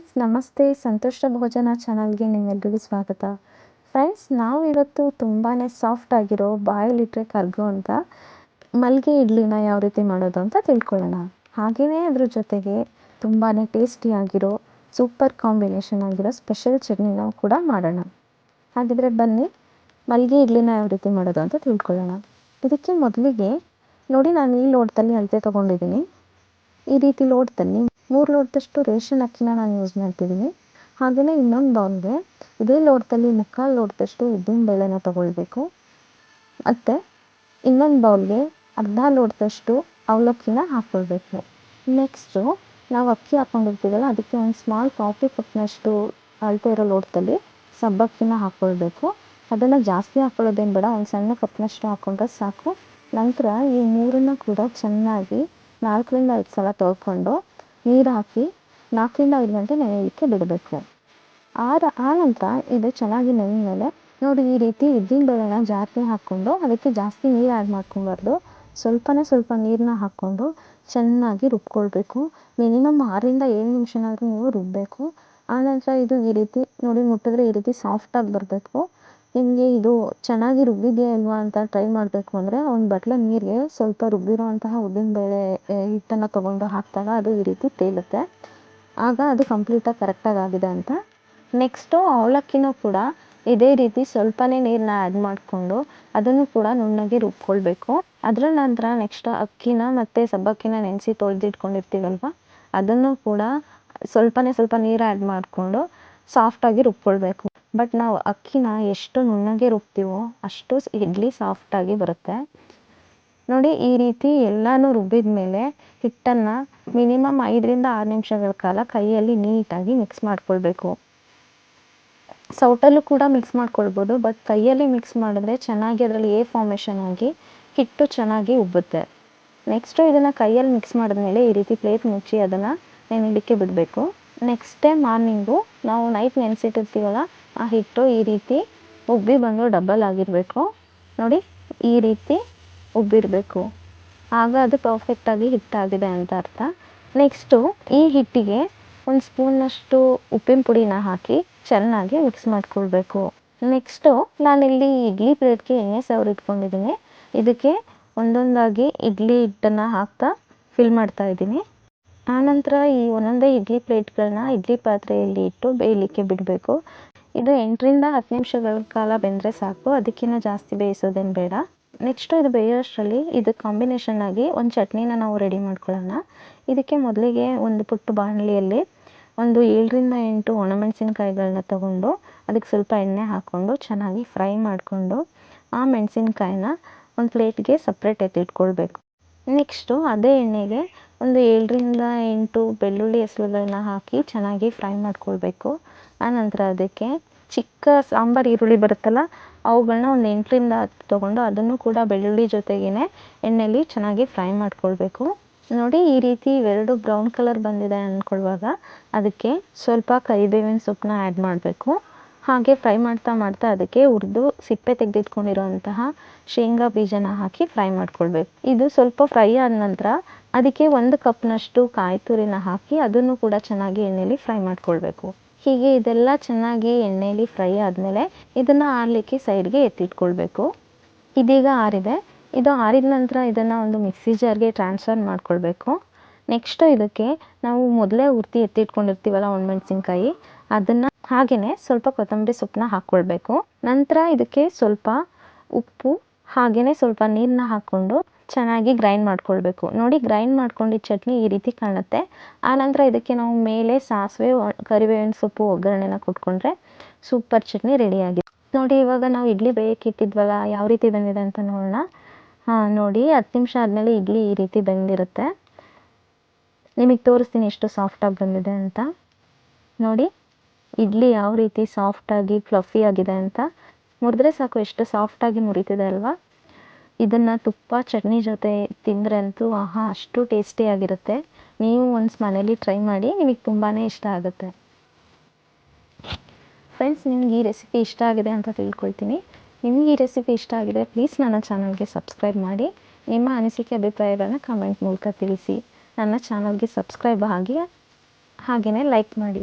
Friends, ನಮಸ್ತೆ. ಸಂತೋಷ ಭೋಜನ ಚಾನಲ್ಗೆ ನಿಮ್ಮೆಲ್ಲರಿಗೂ ಸ್ವಾಗತ. ಫ್ರೆಂಡ್ಸ್ ನಾವು ಇವತ್ತು ತುಂಬಾ ಸಾಫ್ಟ್ ಆಗಿರೋ ಬಾಯಲ್ಲಿಟ್ಟರೆ ಅಂತ ಮಲ್ಲಿಗೆ ಇಡ್ಲಿನ ಯಾವ ರೀತಿ ಮಾಡೋದು ಅಂತ ತಿಳ್ಕೊಳ್ಳೋಣ. ಹಾಗೆಯೇ ಅದ್ರ ಜೊತೆಗೆ ತುಂಬಾ ಟೇಸ್ಟಿಯಾಗಿರೋ ಸೂಪರ್ ಕಾಂಬಿನೇಷನ್ ಆಗಿರೋ ಸ್ಪೆಷಲ್ ಚಟ್ನಿ ನಾವು ಕೂಡ ಮಾಡೋಣ. ಹಾಗಿದ್ರೆ ಬನ್ನಿ ಮಲ್ಲಿಗೆ ಇಡ್ಲಿನ ಯಾವ ರೀತಿ ಮಾಡೋದು ಅಂತ ತಿಳ್ಕೊಳ್ಳೋಣ. ಇದಕ್ಕೆ ಮೊದಲಿಗೆ ನೋಡಿ, ನಾನು ಈ ಲೋಟದಲ್ಲಿ ಅಳತೆ ತೊಗೊಂಡಿದ್ದೀನಿ. ಈ ರೀತಿ ಲೋಟದಲ್ಲಿ ಮೂರು ಲೋಟದಷ್ಟು ರೇಷನ್ ಅಕ್ಕಿನ ನಾನು ಯೂಸ್ ಮಾಡ್ತಿದ್ದೀನಿ ಹಾಗೆಯೇ ಇನ್ನೊಂದು ಬೌಲ್ಗೆ ಇದೇ ಲೋಟದಲ್ಲಿ ಮುಕ್ಕಾಲು ಲೋಟದಷ್ಟು ಉದ್ದಿನ ಬೇಳೆನ ತೊಗೊಳ್ಬೇಕು. ಮತ್ತು ಇನ್ನೊಂದು ಬೌಲ್ಗೆ ಅರ್ಧ ಲೋಟದಷ್ಟು ಅವಲಕ್ಕಿನ ಹಾಕ್ಕೊಳ್ಬೇಕು ನೆಕ್ಸ್ಟು ನಾವು ಅಕ್ಕಿ ಹಾಕ್ಕೊಂಡಿರ್ತೀವಲ್ಲ ಅದಕ್ಕೆ ಒಂದು ಸ್ಮಾಲ್ ಕಾಫಿ ಕಪ್ನಷ್ಟು ಅಳತೆ ಇರೋ ಲೋಟದಲ್ಲಿ ಸಬ್ಬಕ್ಕಿನ ಹಾಕ್ಕೊಳ್ಬೇಕು ಅದನ್ನು ಜಾಸ್ತಿ ಹಾಕ್ಕೊಳ್ಳೋದೇನು ಬೇಡ, ಒಂದು ಸಣ್ಣ ಕಪ್ನಷ್ಟು ಹಾಕ್ಕೊಂಡ್ರೆ ಸಾಕು. ನಂತರ ಈ ಮೂರನ್ನು ಕೂಡ ಚೆನ್ನಾಗಿ ನಾಲ್ಕರಿಂದ ಐದು ಸಲ ತೊಳ್ಕೊಂಡು ನೀರು ಹಾಕಿ ನಾಲ್ಕರಿಂದ ಐದು ಗಂಟೆ ನೆನೆಯೋದಕ್ಕೆ ಬಿಡಬೇಕು. ಆದ ನಂತರ ಇದು ಚೆನ್ನಾಗಿ ನೆನೆದ ಮೇಲೆ ನೋಡಿ ಈ ರೀತಿ ಇದ್ದಿನ ಬೇಳೆನ ಜಾಸ್ತಿ ಹಾಕ್ಕೊಂಡು ಅದಕ್ಕೆ ಜಾಸ್ತಿ ನೀರು ಆ್ಯಡ್ ಮಾಡ್ಕೊಬಾರ್ದು. ಸ್ವಲ್ಪನೇ ಸ್ವಲ್ಪ ನೀರನ್ನ ಹಾಕ್ಕೊಂಡು ಚೆನ್ನಾಗಿ ರುಬ್ಕೊಳ್ಬೇಕು. ಮಿನಿಮಮ್ ಆರರಿಂದ ಏಳು ನಿಮಿಷನಾದರೂ ನೀವು ರುಬ್ಬಬೇಕು ಆನಂತರ ಇದು ಈ ರೀತಿ ನೋಡಿ ಮುಟ್ಟಿದ್ರೆ ಈ ರೀತಿ ಸಾಫ್ಟಾಗಿ ಬರಬೇಕು. ನಿಮಗೆ ಇದು ಚೆನ್ನಾಗಿ ರುಬ್ಬಿದೆಯಾ ಇಲ್ವಾ ಅಂತ ಟ್ರೈ ಮಾಡಬೇಕು ಅಂದರೆ ಒಂದು ಬಟ್ಲು ನೀರಿಗೆ ಸ್ವಲ್ಪ ರುಬ್ಬಿರುವಂತಹ ಉದ್ದಿನಬೇಳೆ ಹಿಟ್ಟನ್ನು ತೊಗೊಂಡು ಹಾಕಿದಾಗ ಅದು ಈ ರೀತಿ ತೇಲುತ್ತೆ. ಆಗ ಅದು ಕಂಪ್ಲೀಟಾಗಿ ಕರೆಕ್ಟಾಗಿ ಆಗಿದೆ ಅಂತ. ನೆಕ್ಸ್ಟು ಅವಲಕ್ಕಿನೂ ಕೂಡ ಇದೇ ರೀತಿ ಸ್ವಲ್ಪನೇ ನೀರನ್ನ ಆ್ಯಡ್ ಮಾಡಿಕೊಂಡು ಅದನ್ನು ಕೂಡ ನುಣ್ಣಗೆ ರುಬ್ಕೊಳ್ಬೇಕು. ಅದರ ನಂತರ ನೆಕ್ಸ್ಟ್ ಅಕ್ಕಿನ ಮತ್ತು ಸಬ್ಬಕ್ಕಿನ ನೆನೆಸಿ ತೊಳೆದಿಟ್ಕೊಂಡಿರ್ತೀವಲ್ವ, ಅದನ್ನು ಕೂಡ ಸ್ವಲ್ಪನೇ ಸ್ವಲ್ಪ ನೀರು ಆ್ಯಡ್ ಮಾಡಿಕೊಂಡು ಸಾಫ್ಟಾಗಿ ರುಬ್ಕೊಳ್ಬೇಕು. ಬಟ್ ನಾವು ಅಕ್ಕಿನ ಎಷ್ಟು ನುಣ್ಣಗೆ ರುಬ್ತೀವೋ ಅಷ್ಟು ಇಡ್ಲಿ ಸಾಫ್ಟಾಗಿ ಬರುತ್ತೆ. ನೋಡಿ ಈ ರೀತಿ ಎಲ್ಲನೂ ರುಬ್ಬಿದ ಮೇಲೆ ಹಿಟ್ಟನ್ನು ಮಿನಿಮಮ್ ಐದರಿಂದ ಆರು ನಿಮಿಷಗಳ ಕಾಲ ಕೈಯಲ್ಲಿ ನೀಟಾಗಿ ಮಿಕ್ಸ್ ಮಾಡ್ಕೊಳ್ಬೇಕು. ಸೌಟಲ್ಲೂ ಕೂಡ ಮಿಕ್ಸ್ ಮಾಡ್ಕೊಳ್ಬೋದು ಬಟ್ ಕೈಯಲ್ಲಿ ಮಿಕ್ಸ್ ಮಾಡಿದ್ರೆ ಚೆನ್ನಾಗಿ ಅದರಲ್ಲಿ ಏ ಫಾರ್ಮೇಷನ್ ಆಗಿ ಹಿಟ್ಟು ಚೆನ್ನಾಗಿ ಉಬ್ಬುತ್ತೆ. ನೆಕ್ಸ್ಟು ಇದನ್ನು ಕೈಯಲ್ಲಿ ಮಿಕ್ಸ್ ಮಾಡಿದ್ಮೇಲೆ ಈ ರೀತಿ ಪ್ಲೇಟ್ ಮುಚ್ಚಿ ಅದನ್ನು ನೆನೆಯಲಿಕ್ಕೆ ಬಿಡಬೇಕು. ನೆಕ್ಸ್ಟ್ ಡೇ ಮಾರ್ನಿಂಗು ನಾವು ನೈಟ್ ನೆನೆಸಿಟ್ಟಿರ್ತೀವಲ್ಲ, ಆ ಹಿಟ್ಟು ಈ ರೀತಿ ಉಬ್ಬಿ ಬಂದು ಡಬ್ಬಲ್ ಆಗಿರಬೇಕು. ನೋಡಿ, ಈ ರೀತಿ ಉಬ್ಬಿರಬೇಕು. ಆಗ ಅದು ಪರ್ಫೆಕ್ಟಾಗಿ ಹಿಟ್ಟಾಗಿದೆ ಅಂತ ಅರ್ಥ. ನೆಕ್ಸ್ಟು ಈ ಹಿಟ್ಟಿಗೆ ಒಂದು ಸ್ಪೂನಷ್ಟು ಉಪ್ಪಿನ ಪುಡಿನ ಹಾಕಿ ಚೆನ್ನಾಗಿ ಮಿಕ್ಸ್ ಮಾಡ್ಕೊಳ್ಬೇಕು. ನೆಕ್ಸ್ಟು ನಾನಿಲ್ಲಿ ಇಡ್ಲಿ ಪ್ಲೇಟ್ಗೆ ಎಣ್ಣೆ ಇಟ್ಕೊಂಡಿದ್ದೀನಿ. ಇದಕ್ಕೆ ಒಂದೊಂದಾಗಿ ಇಡ್ಲಿ ಹಿಟ್ಟನ್ನು ಹಾಕ್ತಾ ಫಿಲ್ ಮಾಡ್ತಾ ಇದ್ದೀನಿ. ಆನಂತರ ಈ ಒಂದೊಂದೇ ಇಡ್ಲಿ ಪ್ಲೇಟ್ಗಳನ್ನ ಇಡ್ಲಿ ಪಾತ್ರೆಯಲ್ಲಿ ಇಟ್ಟು ಬೇಯಲಿಕ್ಕೆ ಬಿಡಬೇಕು. ಇದು ಎಂಟರಿಂದ ಹತ್ತು ನಿಮಿಷಗಳ ಕಾಲ ಬೆಂದರೆ ಸಾಕು. ಅದಕ್ಕಿಂತ ಜಾಸ್ತಿ ಬೇಯಿಸೋದೇನು ಬೇಡ. ನೆಕ್ಸ್ಟು ಇದು ಬೇಯೋಷ್ಟರಲ್ಲಿ ಇದು ಕಾಂಬಿನೇಷನ್ ಆಗಿ ಒಂದು ಚಟ್ನಿನ ನಾವು ರೆಡಿ ಮಾಡ್ಕೊಳ್ಳೋಣ. ಇದಕ್ಕೆ ಮೊದಲಿಗೆ ಒಂದು ಪುಟ್ಟ ಬಾಣಲಿಯಲ್ಲಿ ಒಂದು ಏಳರಿಂದ ಎಂಟು ಒಣಮೆಣಸಿನ್ಕಾಯಿಗಳನ್ನ ತಗೊಂಡು ಅದಕ್ಕೆ ಸ್ವಲ್ಪ ಎಣ್ಣೆ ಹಾಕ್ಕೊಂಡು ಚೆನ್ನಾಗಿ ಫ್ರೈ ಮಾಡಿಕೊಂಡು ಆ ಮೆಣಸಿನ್ಕಾಯಿನ ಒಂದು ಪ್ಲೇಟ್ಗೆ ಸಪ್ರೇಟ್ ಎತ್ತಿಟ್ಕೊಳ್ಬೇಕು. ನೆಕ್ಸ್ಟು ಅದೇ ಎಣ್ಣೆಗೆ ಒಂದು ಏಳರಿಂದ ಎಂಟು ಬೆಳ್ಳುಳ್ಳಿ ಹೆಸರುಗಳನ್ನ ಹಾಕಿ ಚೆನ್ನಾಗಿ ಫ್ರೈ ಮಾಡ್ಕೊಳ್ಬೇಕು. ಆನಂತರ ಅದಕ್ಕೆ ಚಿಕ್ಕ ಸಾಂಬಾರು ಈರುಳ್ಳಿ ಬರುತ್ತಲ್ಲ ಅವುಗಳನ್ನ ಒಂದು ಎಂಟರಿಂದ ಹತ್ತು ತೊಗೊಂಡು ಅದನ್ನು ಕೂಡ ಬೆಳ್ಳುಳ್ಳಿ ಜೊತೆಗೇ ಎಣ್ಣೆಯಲ್ಲಿ ಚೆನ್ನಾಗಿ ಫ್ರೈ ಮಾಡ್ಕೊಳ್ಬೇಕು. ನೋಡಿ, ಈ ರೀತಿ ಇವೆರಡು ಬ್ರೌನ್ ಕಲರ್ ಬಂದಿದೆ ಅಂದ್ಕೊಳ್ಳುವಾಗ ಅದಕ್ಕೆ ಸ್ವಲ್ಪ ಕರಿಬೇವಿನ ಸೊಪ್ಪನ್ನ ಆ್ಯಡ್ ಮಾಡಬೇಕು. ಹಾಗೆ ಫ್ರೈ ಮಾಡ್ತಾ ಮಾಡ್ತಾ ಅದಕ್ಕೆ ಹುರಿದು ಸಿಪ್ಪೆ ತೆಗೆದಿಟ್ಕೊಂಡಿರೋಂತಹ ಶೇಂಗಾ ಬೀಜನ ಹಾಕಿ ಫ್ರೈ ಮಾಡ್ಕೊಳ್ಬೇಕು. ಇದು ಸ್ವಲ್ಪ ಫ್ರೈ ಆದ ನಂತರ ಅದಕ್ಕೆ ಒಂದು ಕಪ್ನಷ್ಟು ಕಾಯಿ ತುರಿನ ಹಾಕಿ ಅದನ್ನು ಕೂಡ ಚೆನ್ನಾಗಿ ಎಣ್ಣೆಯಲ್ಲಿ ಫ್ರೈ ಮಾಡ್ಕೊಳ್ಬೇಕು. ಹೀಗೆ ಇದೆಲ್ಲ ಚೆನ್ನಾಗಿ ಎಣ್ಣೆಯಲ್ಲಿ ಫ್ರೈ ಆದಮೇಲೆ ಇದನ್ನು ಆರಲಿಕ್ಕೆ ಸೈಡ್ಗೆ ಎತ್ತಿಟ್ಕೊಳ್ಬೇಕು. ಇದೀಗ ಆರಿದೆ. ಇದು ಆರಿದ ನಂತರ ಇದನ್ನು ಒಂದು ಮಿಕ್ಸಿ ಜಾರ್ಗೆ ಟ್ರಾನ್ಸ್ಫರ್ ಮಾಡ್ಕೊಳ್ಬೇಕು. ನೆಕ್ಸ್ಟು ಇದಕ್ಕೆ ನಾವು ಮೊದಲೇ ಹುರ್ತಿ ಎತ್ತಿಟ್ಕೊಂಡಿರ್ತೀವಲ್ಲ ಒಣಮೆಣ್ಸಿನ್ಕಾಯಿ, ಅದನ್ನು ಹಾಗೆಯೇ ಸ್ವಲ್ಪ ಕೊತ್ತಂಬರಿ ಸೊಪ್ಪನ್ನ ಹಾಕ್ಕೊಳ್ಬೇಕು. ನಂತರ ಇದಕ್ಕೆ ಸ್ವಲ್ಪ ಉಪ್ಪು ಹಾಗೆಯೇ ಸ್ವಲ್ಪ ನೀರನ್ನ ಹಾಕ್ಕೊಂಡು ಚೆನ್ನಾಗಿ ಗ್ರೈಂಡ್ ಮಾಡ್ಕೊಳ್ಬೇಕು. ನೋಡಿ ಗ್ರೈಂಡ್ ಮಾಡ್ಕೊಂಡಿದ್ದ ಚಟ್ನಿ ಈ ರೀತಿ ಕಾಣುತ್ತೆ. ಆನಂತರ ಇದಕ್ಕೆ ನಾವು ಮೇಲೆ ಸಾಸಿವೆ, ಕರಿಬೇವಿನ ಸೊಪ್ಪು, ಒಗ್ಗರಣೆನ ಕೊಟ್ಕೊಂಡ್ರೆ ಸೂಪರ್ ಚಟ್ನಿ ರೆಡಿಯಾಗಿದೆ ನೋಡಿ ಇವಾಗ ನಾವು ಇಡ್ಲಿ ಬೇಯಕ್ಕೆ ಯಾವ ರೀತಿ ಬಂದಿದೆ ಅಂತ ನೋಡೋಣ. ಹಾಂ, ನೋಡಿ ಹತ್ತು ನಿಮಿಷ ಆದಮೇಲೆ ಇಡ್ಲಿ ಈ ರೀತಿ ಬಂದಿರುತ್ತೆ. ನಿಮಗೆ ತೋರಿಸ್ತೀನಿ ಎಷ್ಟು ಸಾಫ್ಟಾಗಿ ಬಂದಿದೆ ಅಂತ. ನೋಡಿ. ಇಡ್ಲಿ ಯಾವ ರೀತಿ ಸಾಫ್ಟಾಗಿ ಫ್ಲಫಿ ಆಗಿದೆ ಅಂತ ಮುರಿದ್ರೆ ಸಾಕು, ಎಷ್ಟು ಸಾಫ್ಟಾಗಿ ಮುರಿತಿದೆ ಅಲ್ವಾ? ಇದನ್ನು ತುಪ್ಪ, ಚಟ್ನಿ ಜೊತೆ ತಿಂದರೆ ಅಂತೂ ಆಹಾ, ಅಷ್ಟು ಟೇಸ್ಟಿಯಾಗಿರುತ್ತೆ ನೀವು ಒನ್ಸ್ ಮನೇಲಿ ಟ್ರೈ ಮಾಡಿ, ನಿಮಗೆ ತುಂಬಾ ಇಷ್ಟ ಆಗುತ್ತೆ. ಫ್ರೆಂಡ್ಸ್ ನಿಮ್ಗೆ ಈ ರೆಸಿಪಿ ಇಷ್ಟ ಆಗಿದೆ ಅಂತ ತಿಳ್ಕೊಳ್ತೀನಿ. ನಿಮ್ಗೆ ಈ ರೆಸಿಪಿ ಇಷ್ಟ ಆಗಿದೆ ಪ್ಲೀಸ್ ನನ್ನ ಚಾನಲ್ಗೆ ಸಬ್ಸ್ಕ್ರೈಬ್ ಮಾಡಿ. ನಿಮ್ಮ ಅನಿಸಿಕೆ ಅಭಿಪ್ರಾಯಗಳನ್ನ ಕಮೆಂಟ್ ಮೂಲಕ ತಿಳಿಸಿ. ನನ್ನ ಚಾನಲ್ಗೆ ಸಬ್ಸ್ಕ್ರೈಬ್ ಆಗಿ ಹಾಗೆಯೇ ಲೈಕ್ ಮಾಡಿ.